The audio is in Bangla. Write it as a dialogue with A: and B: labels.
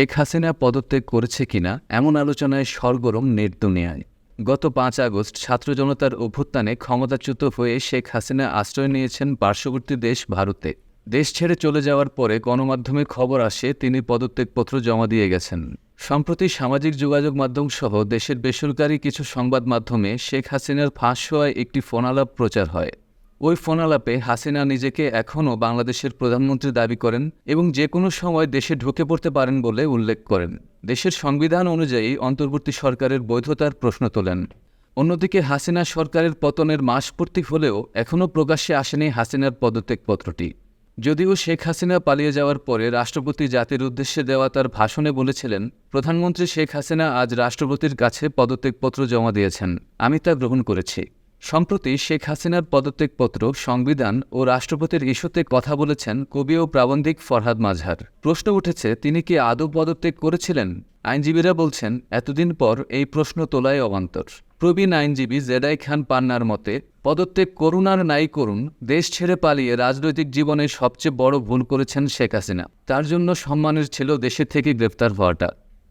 A: শেখ হাসিনা পদত্যাগ করেছে কিনা এমন আলোচনায় সরগরম নেট দুনিয়ায়। গত পাঁচ আগস্ট ছাত্র জনতার অভ্যুত্থানে ক্ষমতাচ্যুত হয়ে শেখ হাসিনা আশ্রয় নিয়েছেন পার্শ্ববর্তী দেশ ভারতে। দেশ ছেড়ে চলে যাওয়ার পরে গণমাধ্যমে খবর আসে তিনি পদত্যাগপত্র জমা দিয়ে গেছেন। সম্প্রতি সামাজিক যোগাযোগ মাধ্যম সহ দেশের বেসরকারি কিছু সংবাদ মাধ্যমে শেখ হাসিনার ফাঁস হওয়ায় একটি ফোনালাপ প্রচার হয়। ওই ফোনালাপে হাসিনা নিজেকে এখনও বাংলাদেশের প্রধানমন্ত্রী দাবি করেন এবং যে কোনো সময় দেশে ঢুকে পড়তে পারেন বলে উল্লেখ করেন। দেশের সংবিধান অনুযায়ী অন্তর্বর্তী সরকারের বৈধতার প্রশ্ন তোলেন। অন্যদিকে হাসিনা সরকারের পতনের মাসপূর্তি হলেও এখনও প্রকাশ্যে আসেনি হাসিনার পদত্যাগপত্রটি। যদিও শেখ হাসিনা পালিয়ে যাওয়ার পরে রাষ্ট্রপতি জাতির উদ্দেশ্যে দেওয়া তার ভাষণে বলেছিলেন, প্রধানমন্ত্রী শেখ হাসিনা আজ রাষ্ট্রপতির কাছে পদত্যাগপত্র জমা দিয়েছেন। আমি তা গ্রহণ করেছি। সম্প্রতি শেখ হাসিনার পদত্যাগপত্র, সংবিধান ও রাষ্ট্রপতির ইস্যুতে কথা বলেছেন কবি ও প্রাবন্ধিক ফরহাদ মাঝহার প্রশ্ন উঠেছে, তিনি কি আদৌ পদত্যাগ করেছিলেন? আইনজীবীরা বলছেন, এতদিন পর এই প্রশ্ন তোলায় অবান্তর। প্রবীণ আইনজীবী জেডাই খান পান্নার মতে, পদত্যাগ করুন আর নাই করুন, দেশ ছেড়ে পালিয়ে রাজনৈতিক জীবনে সবচেয়ে বড় ভুল করেছেন শেখ হাসিনা। তার জন্য সম্মানের ছিল দেশের থেকে গ্রেফতার হওয়াটা।